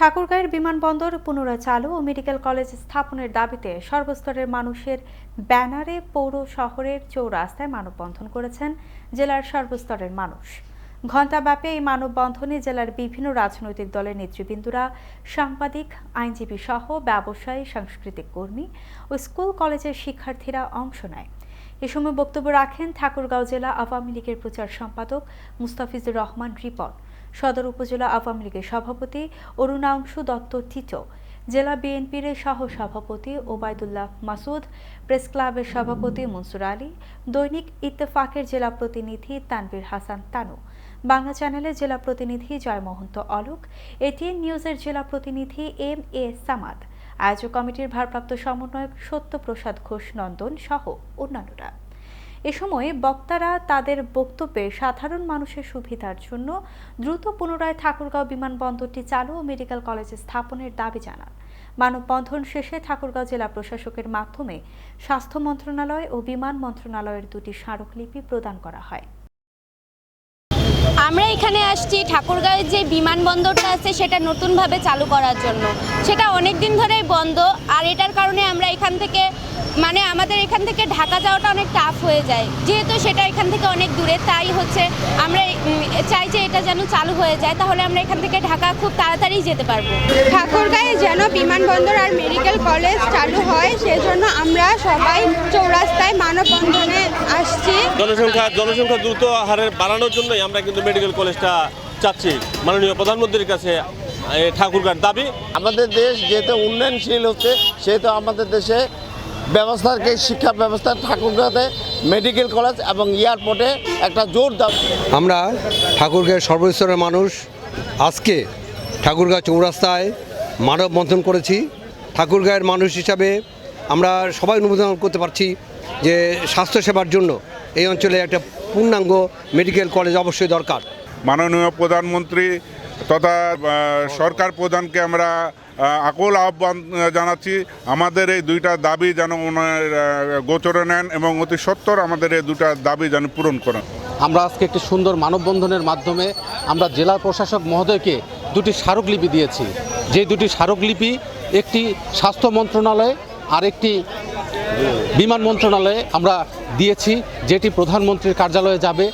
ঠাকুরগাঁয়ের বিমানবন্দর পুনরায় চালু ও মেডিকেল কলেজ স্থাপনের দাবিতে সর্বস্তরের মানুষের ব্যানারে পৌর শহরের চৌরাস্তায় মানববন্ধন করেছেন জেলার সর্বস্তরের মানুষ। ঘণ্টাব্যাপী এই মানববন্ধনে জেলার বিভিন্ন রাজনৈতিক দলের নেতৃবৃন্দরা, সাংবাদিক, আইনজীবী সহ ব্যবসায়ী, সাংস্কৃতিক কর্মী ও স্কুল কলেজের শিক্ষার্থীরা অংশ নেয়। এ সময় বক্তব্য রাখেন ঠাকুরগাঁও জেলা আওয়ামী লীগের প্রচার সম্পাদক মুস্তাফিজুর রহমান রিপন, সদর উপজেলা আওয়ামী লীগের সভাপতি অরুণাংশু দত্ত টিটো জেলা বিএনপির সহ সভাপতি ওবায়দুল্লাহ মাসুদ, প্রেস ক্লাবের সভাপতি মনসুর আলী, দৈনিক ইত্তেফাকের জেলা প্রতিনিধি তানভীর হাসান তানু, বাংলা চ্যানেলের জেলা প্রতিনিধি জয় মহন্ত অলোক এটিএন নিউজের জেলা প্রতিনিধি এম এ সামাদ আয়োজক কমিটির ভারপ্রাপ্ত সমন্বয়ক সত্যপ্রসাদ ঘোষ নন্দন সহ অন্যান্যরা। এ সময় বক্তারা তাদের বক্তব্যে সাধারণ মানুষের সুবিধার জন্য দ্রুত পুনরায় ঠাকুরগাঁও বিমানবন্দরটি চালু ও মেডিকেল কলেজ স্থাপনের দাবি জানান। মানববন্ধন শেষে ঠাকুরগাঁও জেলা প্রশাসকের মাধ্যমে স্বাস্থ্য মন্ত্রণালয় ও বিমান মন্ত্রণালয়ের দুটি স্মারকলিপি প্রদান করা হয়। আমরা এখানে আসছি ঠাকুরগাঁওয়ের যে বিমানবন্দরটা আছে সেটা নতুনভাবে চালু করার জন্য। সেটা অনেক দিন ধরেই বন্ধ, আর এটার কারণে আমরা এখান থেকে মানে আমাদের এখান থেকে ঢাকা যাওয়াটা অনেক টাফ হয়ে যায়। যেহেতু সেটা এখান থেকে অনেক দূরে তাই হচ্ছে আমরা চাই যে এটা যেন চালু হয়ে যায় তাহলে আমরা এখান থেকে ঢাকা খুব তাড়াতাড়ি যেতে পারব। ঠাকুরগাঁয়ে যেন বিমানবন্দর আর মেডিকেল কলেজ চালু হয় সেজন্য আমরা সবাই চৌরাস্তায় মানববন্ধনে আসছি। জনসংখ্যা জনসংখ্যা দ্রুত হারে বাড়ানোর জন্যই আমরা কিন্তু মেডিকেল কলেজটা চাচ্ছি। মাননীয় প্রধানমন্ত্রীর কাছে ঠাকুরগাঁর দাবি। আমাদের দেশ যেহেতু উন্নয়নশীল হচ্ছে সেহেতু আমাদের দেশে ব্যবস্থাকে শিক্ষা ব্যবস্থা ঠাকুরগাঁতে মেডিকেল কলেজ এবং এয়ারপোর্টে একটা জোর আমরা ঠাকুরগাঁয়ের সর্বস্তরের মানুষ আজকে ঠাকুরগাঁও চৌরাস্তায় মানববন্ধন করেছি। ঠাকুরগাঁয়ের মানুষ হিসাবে আমরা সবাই অনুমোদন করতে পারছি যে স্বাস্থ্যসেবার জন্য এই অঞ্চলে একটা পূর্ণাঙ্গ মেডিকেল কলেজ অবশ্যই দরকার। মাননীয় প্রধানমন্ত্রী তথা সরকার প্রধানকে আমরা আকুল আহ্বান জানাচ্ছি। আমাদের এই দুইটা দাবি যেন গোচরে নেন এবং অতি সত্বর আমাদের এই দুটা দাবি যেন পূরণ করেন। আমরা আজকে একটি সুন্দর মানববন্ধনের মাধ্যমে আমরা জেলা প্রশাসক মহোদয়কে দুটি স্মারকলিপি দিয়েছি। যে দুটি স্মারকলিপি, একটি স্বাস্থ্য মন্ত্রণালয় আর একটি বিমান মন্ত্রণালয়ে আমরা দিয়েছি, যেটি প্রধানমন্ত্রীর কার্যালয়ে যাবে।